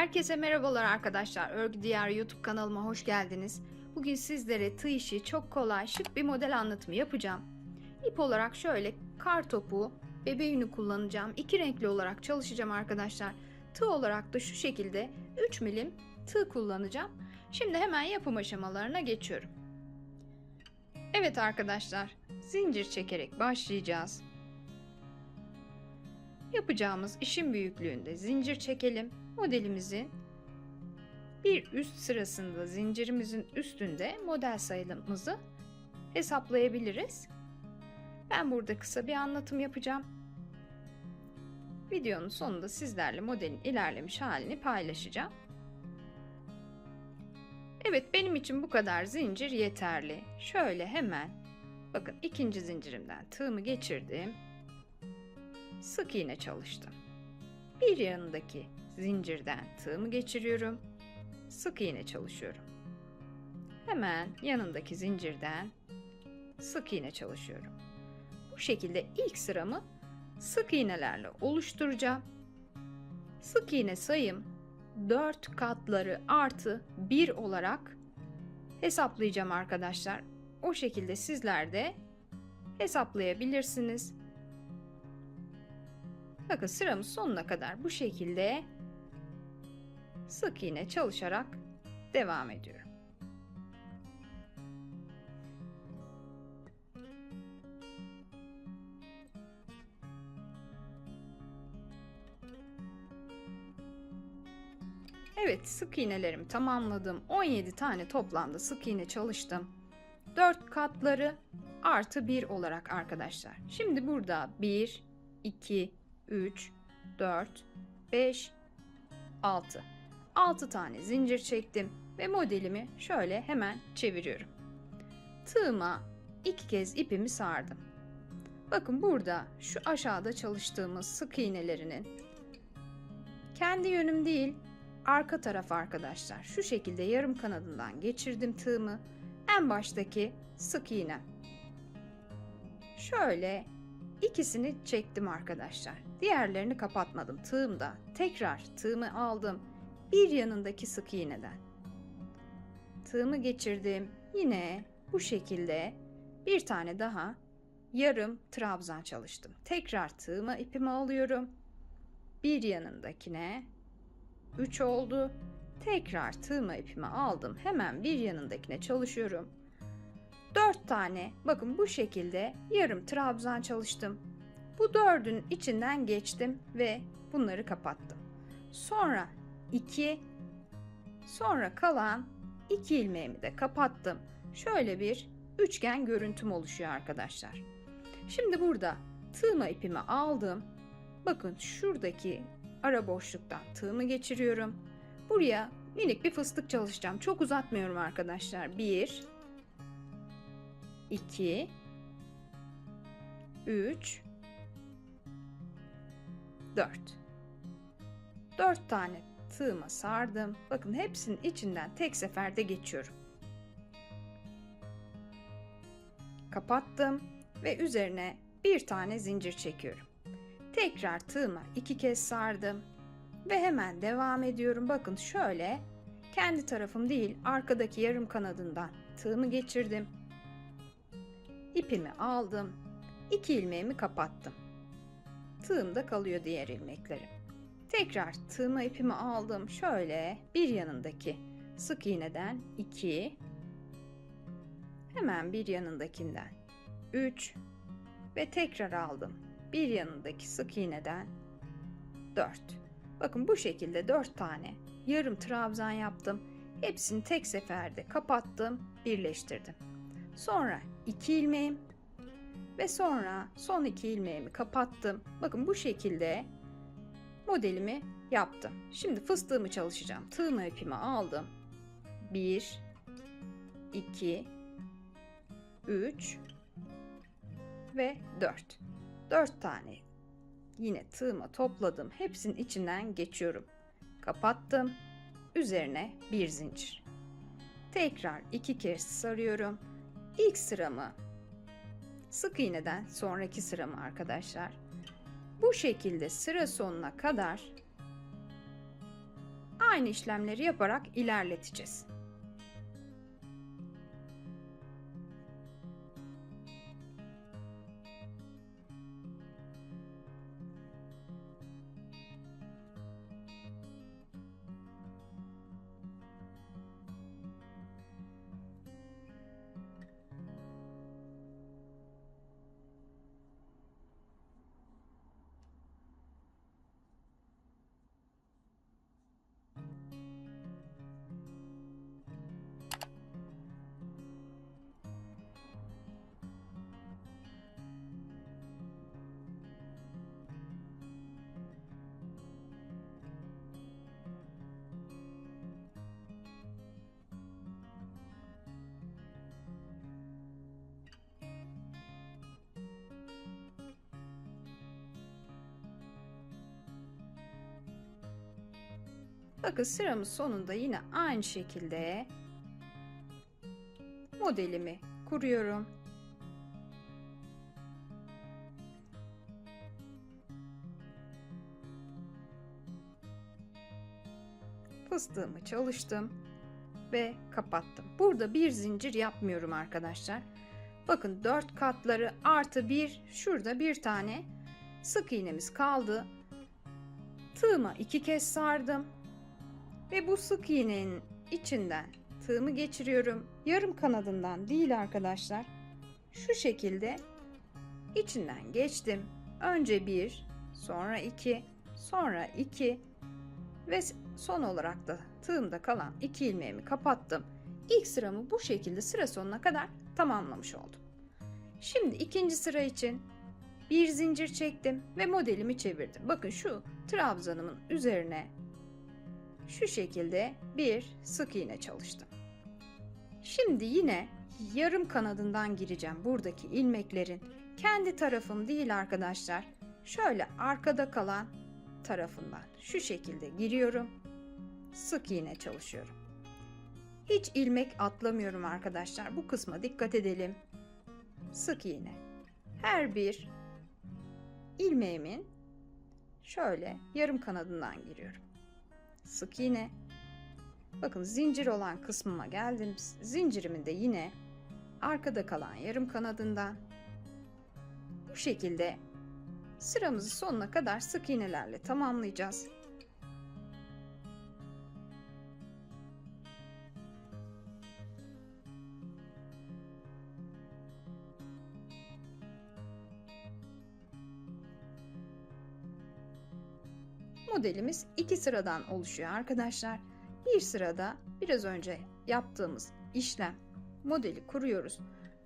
Herkese merhabalar arkadaşlar. Örgü Diyar YouTube kanalıma hoş geldiniz. Bugün sizlere tığ işi çok kolay şık bir model anlatımı yapacağım. İp olarak şöyle kar topu, bebe yünü kullanacağım. İki renkli olarak çalışacağım arkadaşlar. Tığ olarak da şu şekilde 3 milim tığ kullanacağım. Şimdi hemen yapım aşamalarına geçiyorum. Evet arkadaşlar, zincir çekerek başlayacağız. Yapacağımız işin büyüklüğünde zincir çekelim. Modelimizin bir üst sırasında zincirimizin üstünde model sayımızı hesaplayabiliriz. Ben burada kısa bir anlatım yapacağım. Videonun sonunda sizlerle modelin ilerlemiş halini paylaşacağım. Evet benim için bu kadar zincir yeterli. Şöyle hemen bakın ikinci zincirimden tığımı geçirdim. Sık iğne çalıştım. Bir yanındaki zincirden tığımı geçiriyorum. Sık iğne çalışıyorum. Hemen yanındaki zincirden sık iğne çalışıyorum. Bu şekilde ilk sıramı sık iğnelerle oluşturacağım. Sık iğne sayım 4 katları artı 1 olarak hesaplayacağım arkadaşlar. O şekilde sizler de hesaplayabilirsiniz. Bakın sıramız sonuna kadar bu şekilde sık iğne çalışarak devam ediyorum. Evet sık iğnelerimi tamamladım. 17 tane toplamda sık iğne çalıştım. 4 katları artı 1 olarak arkadaşlar. Şimdi burada 1, 2, 3, 4, 5, 6. 6 tane zincir çektim ve modelimi şöyle hemen çeviriyorum. Tığıma iki kez ipimi sardım. Bakın burada şu aşağıda çalıştığımız sık iğnelerinin kendi yönüm değil arka taraf arkadaşlar. Şu şekilde yarım kanadından geçirdim tığımı. En baştaki sık iğne. Şöyle ikisini çektim arkadaşlar. Diğerlerini kapatmadım tığımda. Tekrar tığımı aldım. Bir yanındaki sık iğneden. Tığımı geçirdim. Yine bu şekilde bir tane daha yarım trabzan çalıştım. Tekrar tığıma ipimi alıyorum. Bir yanındakine 3 oldu. Tekrar tığıma ipimi aldım. Hemen bir yanındakine çalışıyorum. 4 tane bakın bu şekilde yarım trabzan çalıştım. Bu dördün içinden geçtim ve bunları kapattım. Sonra 2 sonra kalan 2 ilmeğimi de kapattım. Şöyle bir üçgen görüntüm oluşuyor arkadaşlar. Şimdi burada tığma ipimi aldım. Bakın şuradaki ara boşluktan tığımı geçiriyorum. Buraya minik bir fıstık çalışacağım. Çok uzatmıyorum arkadaşlar. 1 2 3 4 4 tane tığıma sardım. Bakın hepsinin içinden tek seferde geçiyorum. Kapattım ve üzerine bir tane zincir çekiyorum. Tekrar tığıma iki kez sardım ve hemen devam ediyorum. Bakın şöyle kendi tarafım değil arkadaki yarım kanadından tığımı geçirdim. İpimi aldım. iki ilmeğimi kapattım. Tığımda kalıyor diğer ilmeklerim. Tekrar tığıma ipimi aldım. Şöyle bir yanındaki sık iğneden 2 hemen bir yanındakinden 3 ve tekrar aldım. Bir yanındaki sık iğneden 4. Bakın bu şekilde 4 tane yarım trabzan yaptım. Hepsini tek seferde kapattım, birleştirdim. Sonra 2 ilmeğim ve sonra son 2 ilmeğimi kapattım. Bakın bu şekilde modelimi yaptım. Şimdi fıstığımı çalışacağım. Tığımı ipimi aldım. 1 2 3 ve 4. 4 tane yine tığıma topladım. Hepsinin içinden geçiyorum. Kapattım. Üzerine bir zincir. Tekrar iki kez sarıyorum. İlk sıramı sık iğneden sonraki sıramı arkadaşlar. Bu şekilde sıra sonuna kadar aynı işlemleri yaparak ilerleteceğiz. Bakın sıramın sonunda yine aynı şekilde modelimi kuruyorum. Fıstığımı çalıştım ve kapattım. Burada bir zincir yapmıyorum arkadaşlar. Bakın 4 katları artı bir şurada bir tane sık iğnemiz kaldı. Tığıma iki kez sardım. Ve bu sık iğnenin içinden tığımı geçiriyorum. Yarım kanadından değil arkadaşlar. Şu şekilde içinden geçtim. Önce bir, sonra iki, sonra iki ve son olarak da tığımda kalan iki ilmeğimi kapattım. İlk sıramı bu şekilde sıra sonuna kadar tamamlamış oldum. Şimdi ikinci sıra için bir zincir çektim ve modelimi çevirdim. Bakın şu trabzanımın üzerine şu şekilde bir sık iğne çalıştım. Şimdi yine yarım kanadından gireceğim buradaki ilmeklerin. Kendi tarafım değil arkadaşlar. Şöyle arkada kalan tarafından şu şekilde giriyorum. Sık iğne çalışıyorum. Hiç ilmek atlamıyorum arkadaşlar. Bu kısma dikkat edelim. Sık iğne. Her bir ilmeğimin şöyle yarım kanadından giriyorum sık iğne. Bakın zincir olan kısmıma geldim. Zincirimin de yine arkada kalan yarım kanadından bu şekilde sıramızı sonuna kadar sık iğnelerle tamamlayacağız. Modelimiz iki sıradan oluşuyor arkadaşlar. Bir sırada biraz önce yaptığımız işlem modeli kuruyoruz.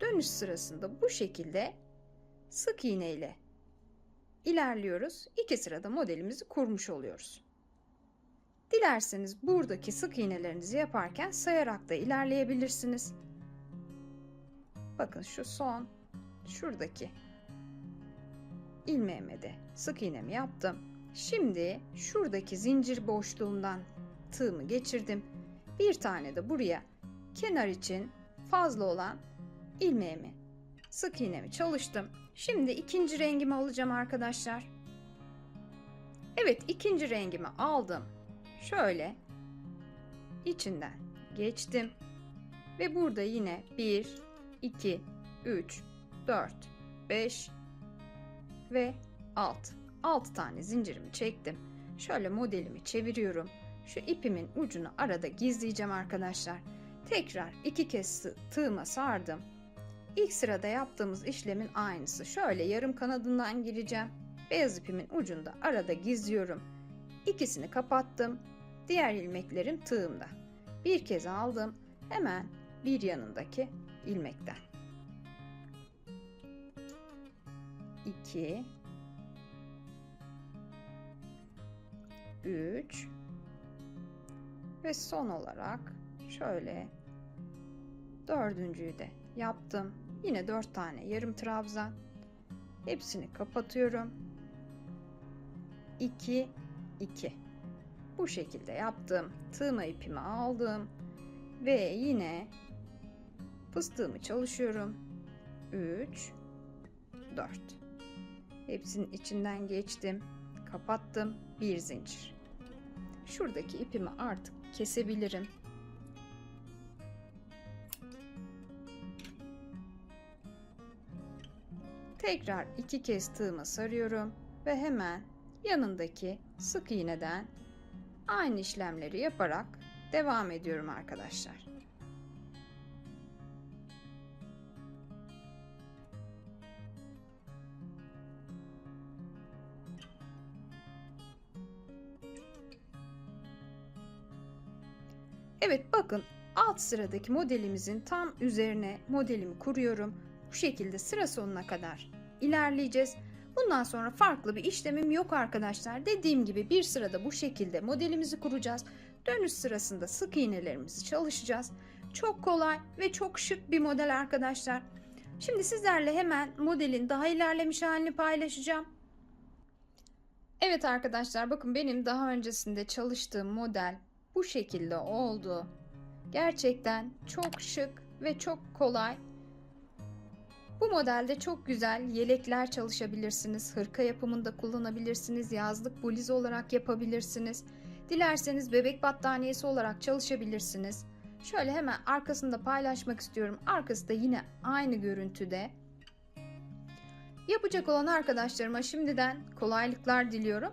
Dönüş sırasında bu şekilde sık iğne ile ilerliyoruz. İki sırada modelimizi kurmuş oluyoruz. Dilerseniz buradaki sık iğnelerinizi yaparken sayarak da ilerleyebilirsiniz. Bakın şu son şuradaki ilmeğime de sık iğnemi yaptım. Şimdi şuradaki zincir boşluğundan tığımı geçirdim. Bir tane de buraya kenar için fazla olan ilmeğimi sık iğnemi çalıştım. Şimdi ikinci rengimi alacağım arkadaşlar. Evet ikinci rengimi aldım. Şöyle içinden geçtim. Ve burada yine 1, 2, 3, 4, 5 ve 6. 6 tane zincirimi çektim. Şöyle modelimi çeviriyorum. Şu ipimin ucunu arada gizleyeceğim arkadaşlar. Tekrar iki kez tığıma sardım. İlk sırada yaptığımız işlemin aynısı. Şöyle yarım kanadından gireceğim. Beyaz ipimin ucunda arada gizliyorum. İkisini kapattım. Diğer ilmeklerim tığımda. Bir kez aldım. Hemen bir yanındaki ilmekten. 2 3 ve son olarak şöyle dördüncüyü de yaptım. Yine dört tane yarım trabzan. Hepsini kapatıyorum. 2 2 bu şekilde yaptım. Tığma ipimi aldım ve yine fıstığımı çalışıyorum. 3 4 Hepsinin içinden geçtim. Kapattım. Bir zincir. şuradaki ipimi artık kesebilirim. Tekrar iki kez tığıma sarıyorum ve hemen yanındaki sık iğneden aynı işlemleri yaparak devam ediyorum arkadaşlar. Evet bakın alt sıradaki modelimizin tam üzerine modelimi kuruyorum. Bu şekilde sıra sonuna kadar ilerleyeceğiz. Bundan sonra farklı bir işlemim yok arkadaşlar. Dediğim gibi bir sırada bu şekilde modelimizi kuracağız. Dönüş sırasında sık iğnelerimizi çalışacağız. Çok kolay ve çok şık bir model arkadaşlar. Şimdi sizlerle hemen modelin daha ilerlemiş halini paylaşacağım. Evet arkadaşlar bakın benim daha öncesinde çalıştığım model bu şekilde oldu. Gerçekten çok şık ve çok kolay. Bu modelde çok güzel yelekler çalışabilirsiniz. Hırka yapımında kullanabilirsiniz. Yazlık bluz olarak yapabilirsiniz. Dilerseniz bebek battaniyesi olarak çalışabilirsiniz. Şöyle hemen arkasında paylaşmak istiyorum. Arkası da yine aynı görüntüde. Yapacak olan arkadaşlarıma şimdiden kolaylıklar diliyorum.